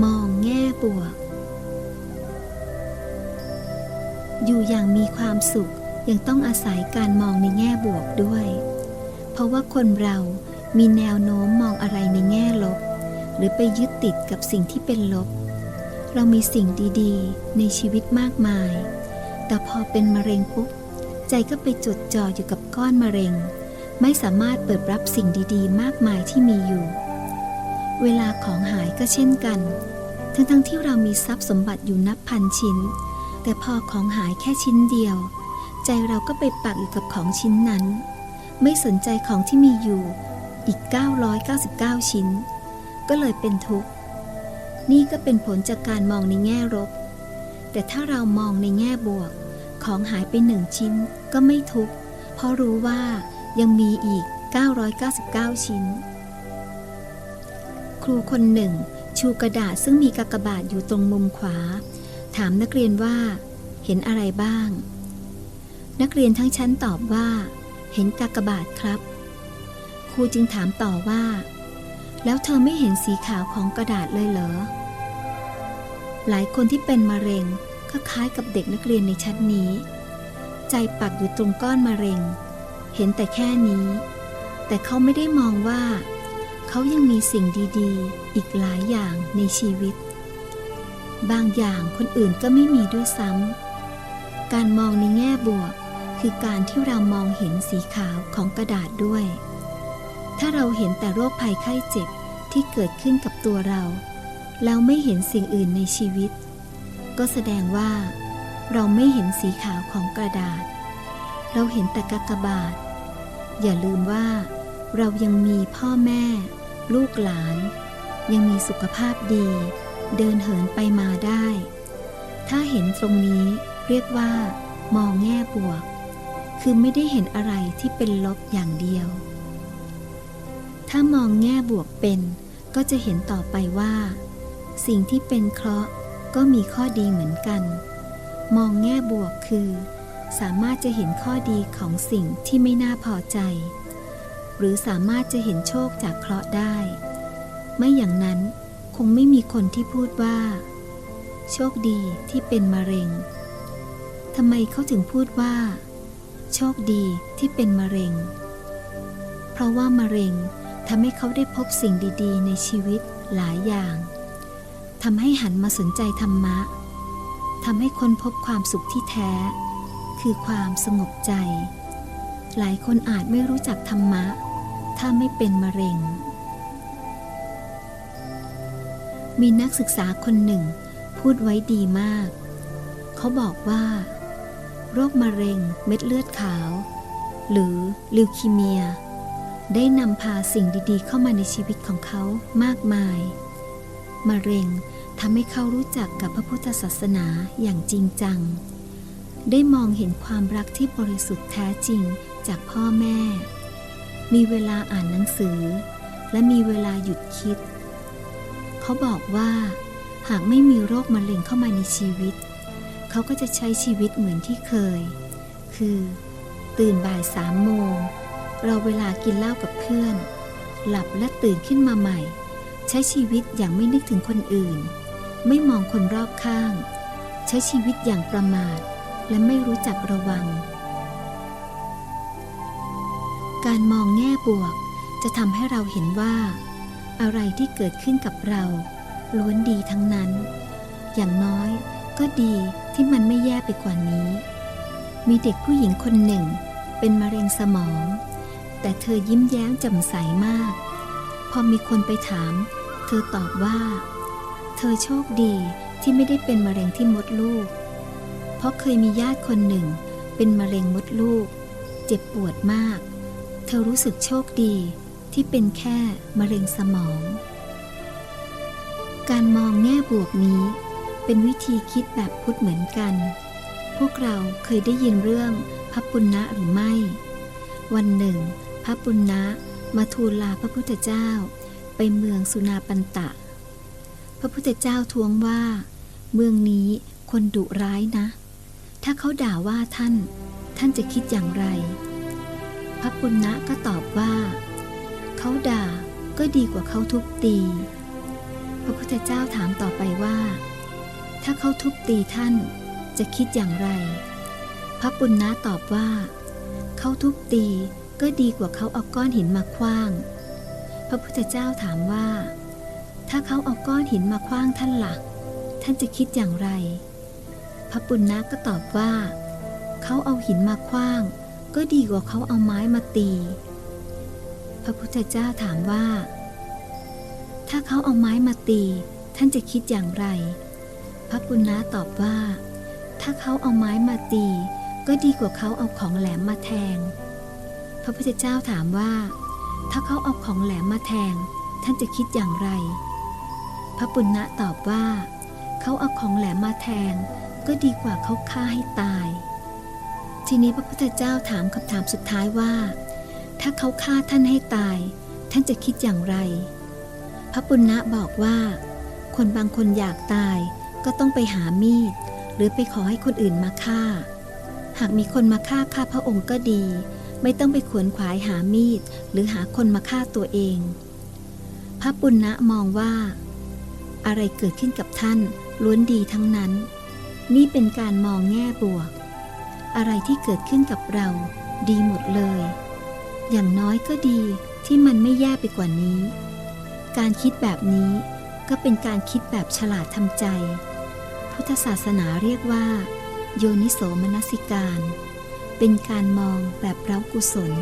มองแง่บวก อยู่อย่างมีความสุขยังต้องอาศัยการมองในแง่บวกด้วย เพราะว่าคนเรามีแนวโน้มมองอะไรในแง่ลบ หรือไปยึดติดกับสิ่งที่เป็นลบ เรามีสิ่งดีๆ ในชีวิตมากมาย แต่พอเป็นมะเร็งปุ๊บ ใจก็ไปจดจ่ออยู่กับก้อนมะเร็ง ไม่สามารถเปิดรับสิ่งดีๆ มากมายที่มีอยู่ เวลาของหายก็เช่นกัน ทั้งๆทที่เรามีทรัพย์สมบัติอยู่นับพันชิ้น แต่พอของหายแค่ชิ้นเดียว ใจเราก็ไปปักอยู่กับของชิ้นนั้น ไม่สนใจของที่มีอยู่อีก 999 ชิ้น ก็เลยเป็นทุกข์ นี่ก็เป็นผลจากการมองในแง่ลบแต่ถ้าเรามองในแง่บวก ของหายไปหนึ่งชิ้นก็ไม่ทุกข์ เพราะรู้ว่ายังมีอีก 999 ชิ้น ครูคนหนึ่ง ชูกระดาษซึ่งมีกากบาทอยู่ตรงมุมขวา ถามนักเรียนว่า เห็นอะไรบ้าง นักเรียนทั้งชั้นตอบว่า เห็นกากบาทครับ ครูจึงถามต่อว่า แล้วเธอไม่เห็นสีขาวของกระดาษเลยเหรอ หลายคนที่เป็นมะเร็งก็คล้ายกับเด็กนักเรียนในชั้นนี้ ใจปักอยู่ตรงก้อนมะเร็ง เห็นแต่แค่นี้ แต่เขาไม่ได้มองว่า เขายังมีสิ่งดีๆ อีกหลายอย่างในชีวิต บางอย่างคนอื่นก็ไม่มีด้วยซ้ำ การมองในแง่บวก คือการที่เรามองเห็นสีขาวของกระดาษด้วย ถ้าเราเห็นแต่โรคภัยไข้เจ็บที่เกิดขึ้นกับตัวเราแล้วไม่เห็นสิ่งอื่นในชีวิต ก็แสดงว่า เราไม่เห็นสีขาวของกระดาษ เราเห็นแต่กากบาท อย่าลืมว่า เรายังมีพ่อแม่ ลูกหลาน ยังมีสุขภาพดี เดินเหินไปมาได้ ถ้าเห็นตรงนี้เรียกว่า มองแง่บวก คือไม่ได้เห็นอะไรที่เป็นลบอย่างเดียว ถ้ามองแง่บวกเป็น ก็จะเห็นต่อไปว่า สิ่งที่เป็นเคราะห์ก็มีข้อดีเหมือนกัน มองแง่บวกคือ สามารถจะเห็นข้อดีของสิ่งที่ไม่น่าพอใจ หรือสามารถจะเห็นโชคจากเคราะห์ได้ ไม่อย่างนั้นคงไม่มีคนที่พูดว่า โชคดีที่เป็นมะเร็งทำไมเขาถึงพูดว่า โชคดีที่เป็นมะเร็ง เพราะว่ามะเร็งทำให้เขาได้พบสิ่งดี ๆ ในชีวิตหลายอย่างทำให้หันมาสนใจธรรมะทำให้คนพบความสุขที่แท้ คือความสงบใจ หลายคนอาจไม่รู้จักธรรมะ ถ้าไม่เป็นมะเร็ง มีนักศึกษาคนหนึ่ง พูดไว้ดีมาก เขาบอกว่า โรคมะเร็งเม็ดเลือดขาว หรือลิวคีเมีย ได้นำพาสิ่งดีๆ เข้ามาในชีวิตของเขามากมาย มะเร็งทำให้เขารู้จักกับพระพุทธศาสนาอย่างจริงจัง ได้มองเห็นความรักที่บริสุทธิ์แท้จริงจากพ่อแม่ มีเวลาอ่านหนังสือ และมีเวลาหยุดคิด เขาบอกว่า หากไม่มีโรคมะเร็งเข้ามาในชีวิต เขาก็จะใช้ชีวิตเหมือนที่เคย คือ ตื่นบ่ายสามโมงราเวลากินเหล้ากับเพื่อน หลับและตื่นขึ้นมาใหม่ ใช้ชีวิตอย่างไม่นึกถึงคนอื่น ไม่มองคนรอบข้าง ใช้ชีวิตอย่างประมาท และไม่รู้จักระวัง การมองแง่บวกจะทำให้เราเห็นว่า อะไรที่เกิดขึ้นกับเรา ล้วนดีทั้งนั้น อย่างน้อยก็ดีที่มันไม่แย่ไปกว่านี้ มีเด็กผู้หญิงคนหนึ่ง เป็นมะเร็งสมอง แต่เธอยิ้มแย้มแจ่มใสมาก พอมีคนไปถาม เธอตอบว่า เธอโชคดีที่ไม่ได้เป็นมะเร็งที่มดลูก เพราะเคยมีญาติคนหนึ่ง เป็นมะเร็งมดลูก เจ็บปวดมาก เธอรู้สึกโชคดีที่เป็นแค่มะเร็งสมอง การมองแง่บวกนี้เป็นวิธีคิดแบบพุทธเหมือนกัน พวกเราเคยได้ยินเรื่องพระปุณณะหรือไม่ วันหนึ่ง พระปุณณะมาทูลลาพระพุทธเจ้า ไปเมืองสุนาปันตะ พระพุทธเจ้าทวงว่า เมืองนี้คนดุร้ายนะ ถ้าเขาด่าว่าท่าน ท่านจะคิดอย่างไร พระปุณณะก็ตอบว่า เขาด่าก็ดีกว่าเขาทุบตี พระพุทธเจ้าถามต่อไปว่า ถ้าเขาทุบตีท่านจะคิดอย่างไร พระปุณณะตอบว่า เขาทุบตีก็ดีกว่าเขาเอาก้อนหินมาคว้าง พระพุทธเจ้าถามว่า ถ้าเขาเอาก้อนหินมาคว้างท่านหลัก ท่านจะคิดอย่างไร พระปุณณะก็ตอบว่า เขาเอาหินมาคว้าง ก็ดีกว่าเขาเอาไม้มาตี พระพุทธเจ้าถามว่า ถ้าเขาเอาไม้มาตี ท่านจะคิดอย่างไร พระปุณณะตอบว่า ถ้าเขาเอาไม้มาตี ก็ดีกว่าเขาเอาของแหลมมาแทง พระพุทธเจ้าถามว่า ถ้าเขาเอาของแหลมมาแทง ท่านจะคิดอย่างไร พระปุณณะตอบว่า เขาเอาของแหลมมาแทง ก็ดีกว่าเขาฆ่าให้ตาย ทีนี้พระพุทธเจ้าถามคำถามสุดท้ายว่า ถ้าเขาฆ่าท่านให้ตาย ท่านจะคิดอย่างไร พระปุณณะบอกว่า คนบางคนอยากตายก็ต้องไปหามีด หรือไปขอให้คนอื่นมาฆ่า หากมีคนมาฆ่าข้าพระองค์ก็ดี ไม่ต้องไปขวนขวายหามีด หรือหาคนมาฆ่าตัวเอง พระปุณณะมองว่า อะไรเกิดขึ้นกับท่านล้วนดีทั้งนั้น นี่เป็นการมองแง่บวก อะไรที่เกิดขึ้นกับเรา ดีหมดเลย อย่างน้อยก็ดีที่มันไม่แย่ไปกว่านี้ การคิดแบบนี้ก็เป็นการคิดแบบฉลาดทำใจ พุทธศาสนาเรียกว่า โยนิโสมนสิการ เป็นการมองแบบเร้ากุศล